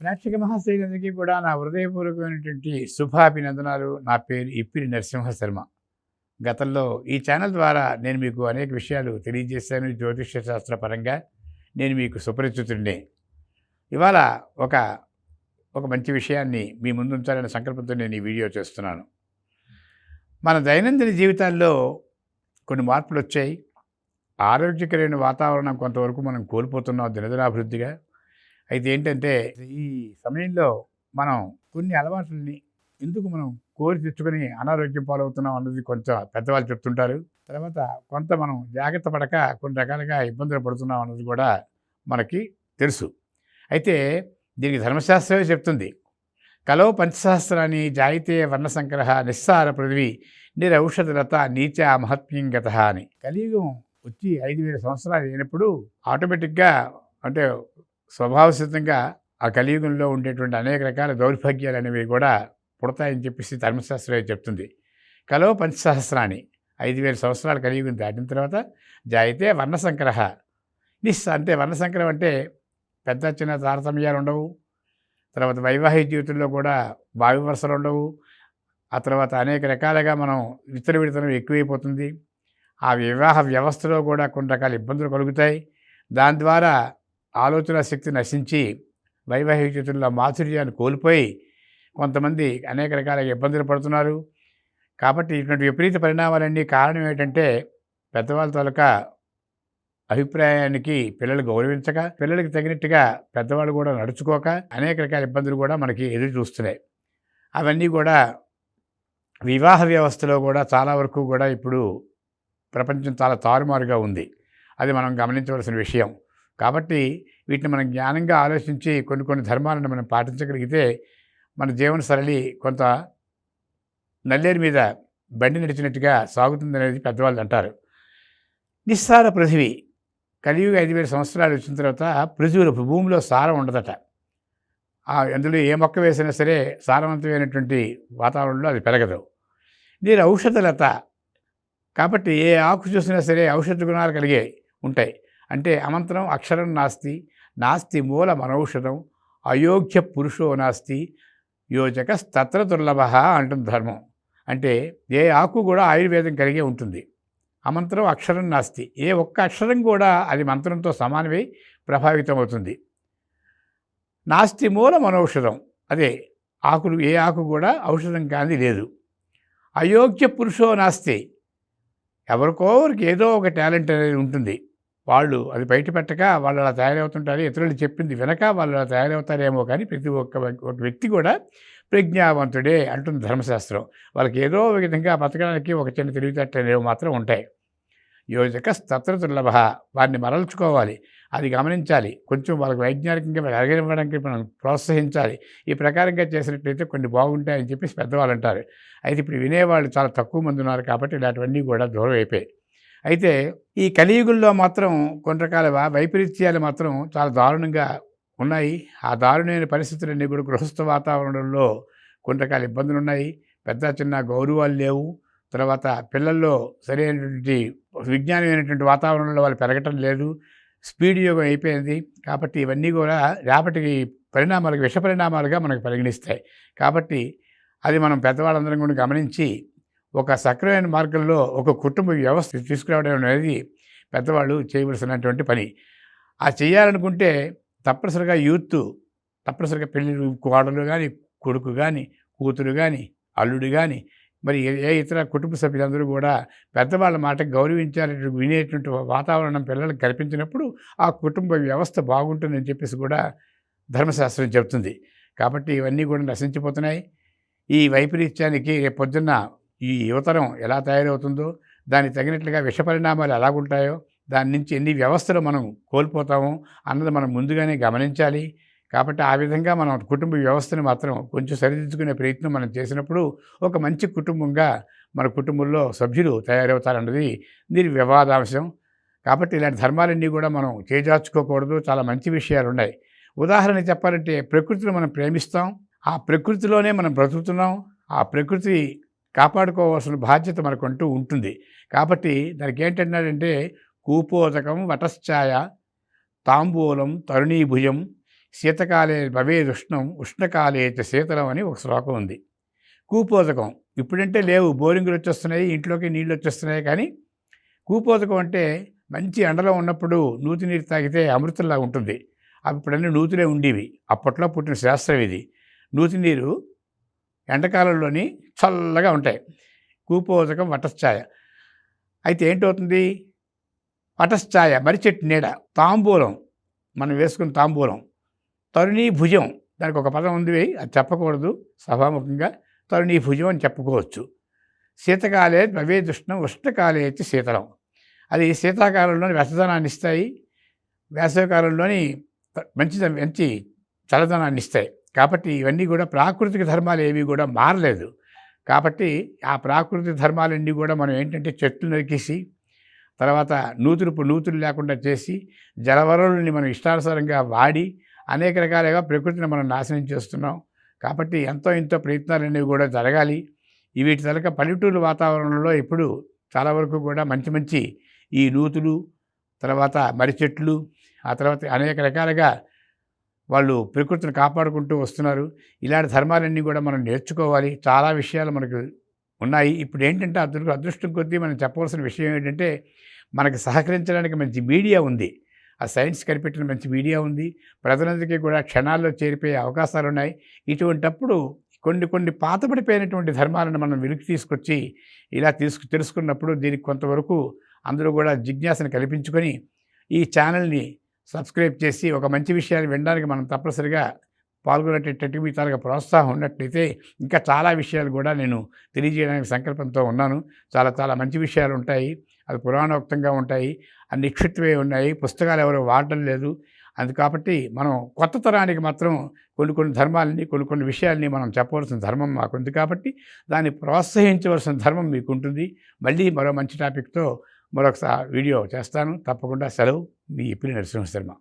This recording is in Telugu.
ప్రేక్షక మహాశైలందరికీ కూడా నా హృదయపూర్వకమైనటువంటి శుభాభినందనాలు. నా పేరు ఇప్పిరి నరసింహ శర్మ గతంలో ఈ ఛానల్ ద్వారా నేను మీకు అనేక విషయాలు తెలియజేశాను జ్యోతిష్య శాస్త్ర పరంగా. నేను మీకు సుపరిచితుడినే. ఇవాళ ఒక ఒక మంచి విషయాన్ని మీ ముందు ఉంచాలనే సంకల్పంతో నేను ఈ వీడియో చేస్తున్నాను. మన దైనందిన జీవితాల్లో కొన్ని మార్పులు వచ్చాయి ఆరోగ్యకరమైన వాతావరణం కొంతవరకు మనం కోల్పోతున్నాం దినదినాభివృద్ధిగా. అయితే ఏంటంటే ఈ సమయంలో మనం కొన్ని అలవాట్లని ఎందుకు మనం కోరి తెచ్చుకొని అనారోగ్యం పాలవుతున్నాం అన్నది కొంచెం పెద్దవాళ్ళు చెప్తుంటారు. తర్వాత కొంత మనం జాగ్రత్త పడక కొన్ని రకాలుగా ఇబ్బందులు పడుతున్నాం అన్నది కూడా మనకి తెలుసు. అయితే దీనికి ధర్మశాస్త్రమే చెప్తుంది. కలో పంచశాస్త్రాన్ని జాయితే సంగ్రహ నిస్సార పృథివీ నిరౌషధలత నీచ మహత్మ్యం గత అని. కలియుగం వచ్చి ఐదు వేల సంవత్సరాలు అయినప్పుడు ఆటోమేటిక్గా అంటే స్వభావసిద్ధంగా ఆ కలియుగంలో ఉండేటువంటి అనేక రకాల దౌర్భాగ్యాలు అనేవి కూడా పుడతాయని చెప్పేసి ధర్మశాస్త్రం చెప్తుంది. కలో పంచసహస్రాన్ని ఐదు వేల సంవత్సరాలు కలియుగం దాటిన తర్వాత జాయితే వర్ణసంకరహ నిస్ అంటే వర్ణసంకరం అంటే పెద్ద చిన్న తారతమ్యాలు ఉండవు. తర్వాత వైవాహిక జీవితంలో కూడా భావి వరుసలు ఉండవు. ఆ తర్వాత అనేక రకాలుగా మనం విత్తన విడతనం ఎక్కువైపోతుంది. ఆ వివాహ వ్యవస్థలో కూడా కొన్ని రకాల ఇబ్బందులు కలుగుతాయి. దాని ద్వారా ఆలోచన శక్తి నశించి వైవాహిక జీవితంలో మాధుర్యాన్ని కోల్పోయి కొంతమంది అనేక రకాల ఇబ్బందులు పడుతున్నారు. కాబట్టి ఇటువంటి విపరీత పరిణామాలన్నీ కారణం ఏంటంటే పెద్దవాళ్ళ తాలూకా అభిప్రాయానికి పిల్లలు గౌరవించక పిల్లలకి తగినట్టుగా పెద్దవాళ్ళు కూడా నడుచుకోక అనేక రకాల ఇబ్బందులు కూడా మనకి ఎదురు చూస్తున్నాయి. అవన్నీ కూడా వివాహ వ్యవస్థలో కూడా చాలా వరకు కూడా ఇప్పుడు ప్రపంచం చాలా తారుమారుగా ఉంది. అది మనం గమనించవలసిన విషయం. కాబట్టి వీటిని మనం జ్ఞానంగా ఆలోచించి కొన్ని కొన్ని ధర్మాలను మనం పాటించగలిగితే మన జీవన సరళి కొంత నల్లేరు మీద బండి నడిచినట్టుగా సాగుతుంది అనేది పెద్దవాళ్ళు అంటారు. నిస్సార పృథివీ కలియుగ ఐదు వేల సంవత్సరాలు వచ్చిన తర్వాత పృథివీలో భూమిలో సారం ఉండదట. అందులో ఏ మొక్క వేసినా సరే సారవంతమైనటువంటి వాతావరణంలో అది పెరగదు. దీని ఔషధలత కాబట్టి ఏ ఆకు చూసినా సరే ఔషధ గుణాలు కలిగే ఉంటాయి. అంటే అమంతరం అక్షరం నాస్తి నాస్తి మూల మనౌషధం అయోగ్య పురుషో నాస్తి యోజక తత్ర దుర్లభ అంటుంది ధర్మం. అంటే ఏ ఆకు కూడా ఆయుర్వేదం కలిగే ఉంటుంది. అమంతరం అక్షరం నాస్తి. ఏ ఒక్క అక్షరం కూడా అది మంత్రంతో సమానమై ప్రభావితం అవుతుంది నాస్తి మూల మనౌషధం అదే ఆకులు ఏ ఆకు కూడా ఔషధం కాని లేదు. అయోగ్య పురుషో నాస్తి. ఎవరికోరికి ఏదో ఒక టాలెంట్ అనేది ఉంటుంది. వాళ్ళు అది బయట పెట్టక వాళ్ళు అలా తయారవుతుంటారు. ఇతరులు చెప్పింది వినక వాళ్ళు అలా తయారవుతారేమో కానీ ప్రతి ఒక్క ఒక వ్యక్తి కూడా ప్రజ్ఞావంతుడే అంటుంది ధర్మశాస్త్రం. వాళ్ళకి ఏదో విధంగా బతకడానికి ఒక చిన్న తెలివితేటలు మాత్రం ఉంటాయి. యోజక స్తత్ర దుర్లభ. వారిని మరల్చుకోవాలి. అది గమనించాలి. కొంచెం వాళ్ళకి వైజ్ఞానికంగా ఎరగనివ్వడానికి మనం ప్రోత్సహించాలి. ఈ ప్రకారంగా చేసినట్లయితే కొన్ని బాగుంటాయని చెప్పేసి పెద్దవాళ్ళు అంటారు. అయితే ఇప్పుడు వినేవాళ్ళు చాలా తక్కువ మంది ఉన్నారు కాబట్టి ఇలాంటివన్నీ కూడా దూరం అయిపోయాయి. అయితే ఈ కలియుగుల్లో మాత్రం కొన్ని రకాల వైపరీత్యాలు మాత్రం చాలా దారుణంగా ఉన్నాయి. ఆ దారుణమైన పరిస్థితులన్నీ కూడా గృహస్థ వాతావరణంలో కొన్ని రకాల ఇబ్బందులు ఉన్నాయి పెద్ద చిన్న గౌరవాలు లేవు. తర్వాత పిల్లల్లో సరైనటువంటి విజ్ఞానమైనటువంటి వాతావరణంలో వాళ్ళు పెరగటం లేదు. స్పీడ్ యోగం అయిపోయింది. కాబట్టి ఇవన్నీ కూడా రేపటికి పరిణామాలకు విష పరిణామాలుగా మనకు పరిగణిస్తాయి. కాబట్టి అది మనం పెద్దవాళ్ళందరం కూడా గమనించి ఒక సక్రమైన మార్గంలో ఒక కుటుంబ వ్యవస్థ తీసుకురావడం అనేది పెద్దవాళ్ళు చేయవలసినటువంటి పని. ఆ చేయాలనుకుంటే తప్పనిసరిగా యూత్ తప్పనిసరిగా పెళ్ళి కోడలు కానీ కొడుకు కానీ కూతురు కానీ అల్లుడు కానీ మరి ఏ ఇతర కుటుంబ సభ్యులందరూ కూడా పెద్దవాళ్ళ మాట గౌరవించాలి వినేటువంటి వాతావరణం పిల్లలకు కల్పించినప్పుడు ఆ కుటుంబ వ్యవస్థ బాగుంటుందని చెప్పేసి కూడా ధర్మశాస్త్రం చెబుతుంది. కాబట్టి ఇవన్నీ కూడా నశించిపోతున్నాయి. ఈ వైపరీత్యానికి రేపు పొద్దున్న ఈ యువతరం ఎలా తయారవుతుందో దానికి తగినట్లుగా విష పరిణామాలు ఎలాగుంటాయో దాని నుంచి ఎన్ని వ్యవస్థలు మనం కోల్పోతామో అన్నది మనం ముందుగానే గమనించాలి. కాబట్టి ఆ విధంగా మనం కుటుంబ వ్యవస్థను మాత్రం కొంచెం సరిదిద్దుకునే ప్రయత్నం మనం చేసినప్పుడు ఒక మంచి కుటుంబంగా మన కుటుంబంలో సభ్యులు తయారవుతారన్నది దీని వివాదాంశం కాబట్టి ఇలాంటి ధర్మాలన్నీ కూడా మనం చేజార్చుకోకూడదు. చాలా మంచి విషయాలు ఉన్నాయి ఉదాహరణ చెప్పాలంటే ప్రకృతిని మనం ప్రేమిస్తాం. ఆ ప్రకృతిలోనే మనం బ్రతుకుతున్నాం. ఆ ప్రకృతి కాపాడుకోవాల్సిన బాధ్యత మనకుంటూ ఉంటుంది. కాబట్టి దానికి ఏంటన్నాడంటే కూపోదకం వటశ్చాయ తాంబూలం తరుణీభుజం శీతకాలే భవేదుష్ణం ఉష్ణకాలే శీతలం అని ఒక శ్లోకం ఉంది. కూపోదకం ఇప్పుడంటే లేవు బోరింగులు వచ్చేస్తున్నాయి ఇంట్లోకి నీళ్ళు వచ్చేస్తున్నాయి కానీ కూపోదకం అంటే మంచి ఎండలో ఉన్నప్పుడు నూతి నీరు తాగితే అమృతంలా ఉంటుంది. అప్పుడన్నీ నూతులే ఉండేవి. అప్పట్లో పుట్టిన శాస్త్రం ఇది. నూతి నీరు ఎండాకాలంలోని చల్లగా ఉంటాయి. కూపోజకం వటశ్చాయ అయితే ఏంటవుతుంది? వటశ్చాయ మరి చెట్టు నీడ తాంబూలం. మనం వేసుకున్న తాంబూలం. తరుణీ భుజం దానికి ఒక పదం ఉంది అది చెప్పకూడదు సభాముఖంగా. తరుణీ భుజం అని చెప్పుకోవచ్చు. శీతకాలే భవేదుష్ణం ఉష్ణకాలే అయితే శీతలం. అది శీతాకాలంలోని వెచ్చదనాన్ని ఇస్తాయి. వేసవికాలంలోని మంచి మంచి చల్లదనాన్ని ఇస్తాయి. కాబట్టి ఇవన్నీ కూడా ప్రాకృతిక ధర్మాలు ఏవి కూడా మారలేదు. కాబట్టి ఆ ప్రాకృతిక ధర్మాలన్నీ కూడా మనం ఏంటంటే చెట్లు నరికేసి తర్వాత నూతులు నూతులు లేకుండా చేసి జలవనరుల్ని మనం ఇష్టానుసారంగా వాడి అనేక రకాలుగా ప్రకృతిని మనం నాశనం చేస్తున్నాం. కాబట్టి ఎంతో ఎంతో ప్రయత్నాలు అనేవి కూడా జరగాలి. వీటి తలక పల్లెటూరు వాతావరణంలో ఇప్పుడు చాలా వరకు కూడా మంచి మంచి ఈ నూతులు తర్వాత మర్రి చెట్లు ఆ తర్వాత అనేక రకాలుగా వాళ్ళు ప్రకృతిని కాపాడుకుంటూ వస్తున్నారు. ఇలాంటి ధర్మాలన్నీ కూడా మనం నేర్చుకోవాలి. చాలా విషయాలు మనకు ఉన్నాయి. ఇప్పుడు ఏంటంటే అదృ అదృష్టం కొద్దీ మనం చెప్పవలసిన విషయం ఏంటంటే మనకి సహకరించడానికి మంచి మీడియా ఉంది. ఆ సైన్స్ కనిపెట్టిన మంచి మీడియా ఉంది. ప్రజలందరికీ కూడా క్షణాల్లో చేరిపోయే అవకాశాలు ఉన్నాయి. ఇటువంటప్పుడు కొన్ని కొన్ని పాతపడిపోయినటువంటి ధర్మాలను మనం వెలికి తీసుకొచ్చి ఇలా తీసుకు తెలుసుకున్నప్పుడు దీనికి కొంతవరకు అందరూ కూడా జిజ్ఞాసను కల్పించుకొని ఈ ఛానల్ని సబ్స్క్రైబ్ చేసి ఒక మంచి విషయాన్ని వినడానికి మనం తప్పనిసరిగా పాల్గొనేటట్టు మీ తరగా ప్రోత్సాహం ఉన్నట్లయితే ఇంకా చాలా విషయాలు కూడా నేను తెలియజేయడానికి సంకల్పంతో ఉన్నాను. చాలా చాలా మంచి విషయాలు ఉంటాయి. అది పురాణోక్తంగా ఉంటాయి. అన్ని నిక్షిత్వే ఉన్నాయి. పుస్తకాలు ఎవరు వాడడం లేదు. అందు కాబట్టి మనం కొత్త తరానికి మాత్రం కొన్ని కొన్ని ధర్మాలని కొన్ని కొన్ని విషయాల్ని మనం చెప్పవలసిన ధర్మం మాకుంది కాబట్టి దాన్ని ప్రోత్సహించవలసిన ధర్మం మీకు ఉంటుంది మళ్ళీ మరో మంచి టాపిక్తో మరొకసారి వీడియో చేస్తాను. తప్పకుండా సెలవు. మీ ఎప్పుడు నరసింహ శర్మ.